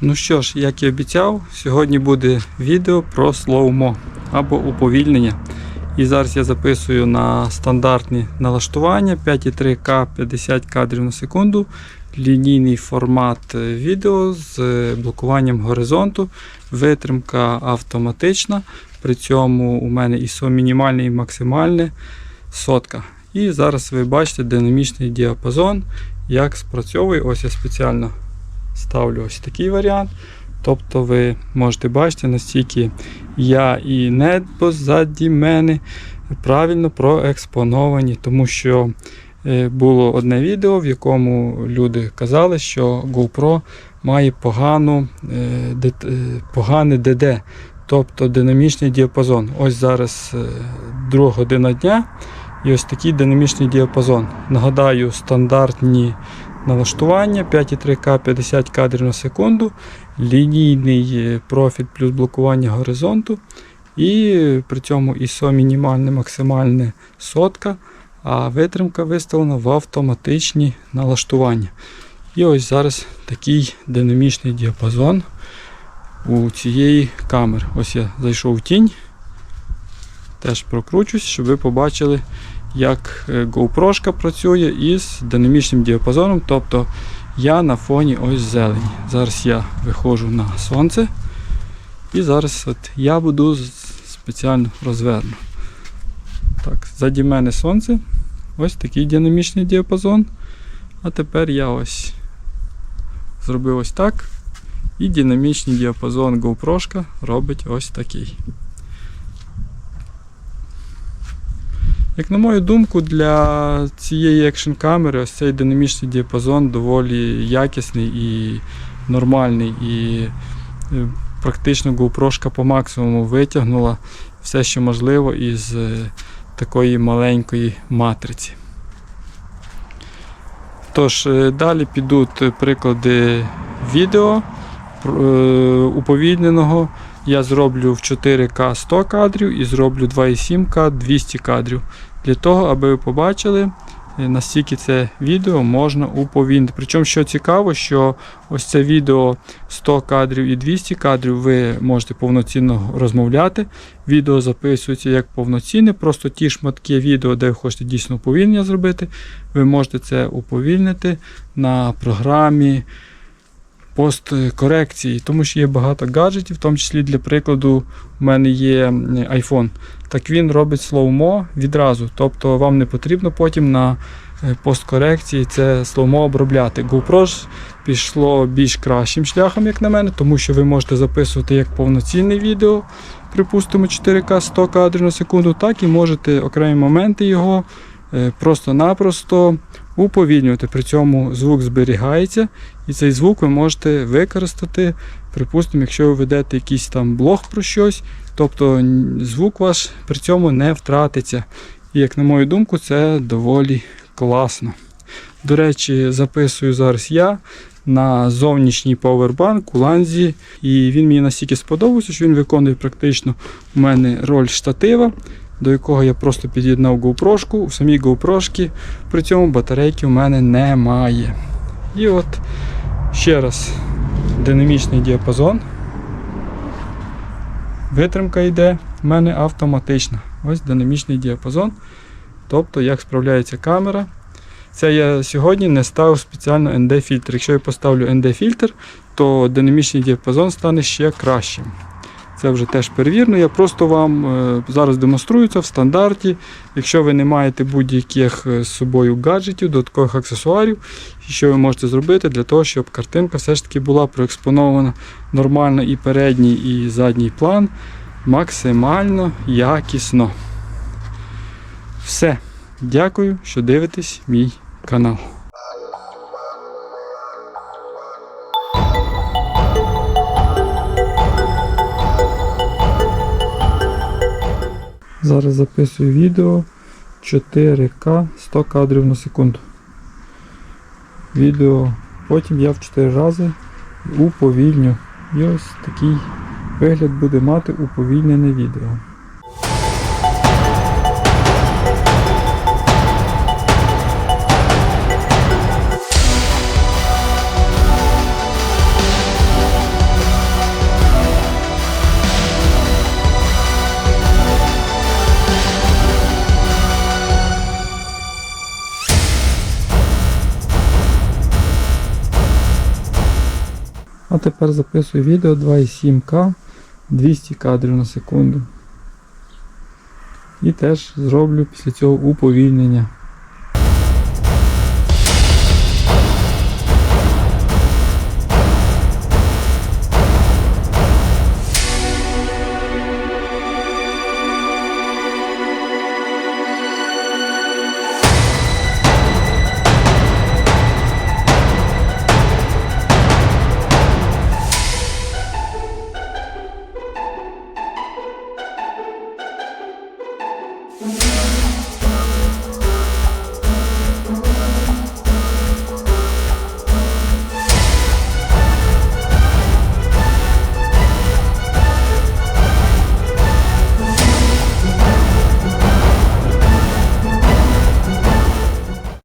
Ну що ж, як і обіцяв, сьогодні буде відео про слоумо або уповільнення. І зараз я записую на стандартні налаштування 5,3К 50 кадрів на секунду. Лінійний формат відео з блокуванням горизонту, витримка автоматична. При цьому у мене ISO мінімальне і максимальне сотка. І зараз ви бачите динамічний діапазон, як спрацьовує. Ось я спеціально ставлю ось такий варіант. Тобто ви можете бачити, настільки я і небо ззаді мене правильно проекспоновані, тому що е, було одне відео, в якому люди казали, що GoPro має погану, е, е, погане DD, тобто динамічний діапазон. Ось зараз друга година дня і ось такий динамічний діапазон. Нагадаю, стандартні налаштування 5,3К 50 кадрів на секунду, лінійний е, профіль плюс блокування горизонту. І при цьому ISO мінімальне, максимальне сотка, а витримка виставлена в автоматичні налаштування. І ось зараз такий динамічний діапазон у цієї камери. Ось я зайшов в тінь, теж прокручусь, щоб ви побачили, як е, GoPro працює із динамічним діапазоном. Тобто я на фоні ось зелені. Зараз я виходжу на сонце. І зараз от я буду спеціально розверну. Так, ззаді мене сонце. Ось такий динамічний діапазон. А тепер я ось зробив ось так. І динамічний діапазон GoPro робить ось такий. Як на мою думку, для цієї екшн камери ось цей динамічний діапазон доволі якісний і нормальний. І е, практично GoPro по максимуму витягнула все, що можливо із е, такої маленької матриці. Тож, е, далі підуть приклади відео уповільненого. Я зроблю в 4К 100 кадрів і зроблю 2,7К 200 кадрів. Для того, аби ви побачили, е, наскільки це відео можна уповільнити. Причому, що цікаво, що ось це відео 100 кадрів і 200 кадрів ви можете повноцінно розмовляти. Відео записується як повноцінне, просто ті шматки відео, де ви хочете дійсно уповільнення зробити, ви можете це уповільнити на програмі посткорекції, тому що є багато гаджетів, в тому числі для прикладу, у мене є iPhone. Так він робить слоумо відразу. Тобто вам не потрібно потім на е, посткорекції це слоумо обробляти. GoPro ж пішло більш кращим шляхом, як на мене, тому що ви можете записувати як повноцінне відео, припустимо 4К 100 кадрів на секунду, так і можете окремі моменти його е, просто-напросто уповільнювати. При цьому звук зберігається, і цей звук ви можете використати, припустимо, якщо ви ведете якийсь там блог про щось, тобто звук ваш при цьому не втратиться. І як на мою думку, це доволі класно. До речі, записую зараз я на зовнішній повербанк у ланзі, і він мені настільки сподобався, що він виконує практично у мене роль штатива, до якого я просто під'єднав GoPro. У самій GoPro при цьому батарейки в мене немає. І от ще раз динамічний діапазон. Витримка йде в мене автоматична. Ось динамічний діапазон. Тобто, як справляється камера. Це я сьогодні не ставив спеціально ND-фільтр. Якщо я поставлю ND-фільтр, то динамічний діапазон стане ще кращим. Це вже теж перевірно. Я просто вам е, зараз демонструю це в стандарті. Якщо ви не маєте будь-яких е, з собою гаджетів, додаткових аксесуарів, що ви можете зробити для того, щоб картинка все ж таки була проекспонована нормально і передній, і задній план максимально якісно. Все. Дякую, що дивитесь мій канал. Зараз записую відео 4К 100 кадрів на секунду. Відео потім я в 4 рази уповільню. І ось такий вигляд буде мати уповільнене відео. А тепер записую відео 2,7К 200 кадрів на секунду. І теж зроблю після цього уповільнення.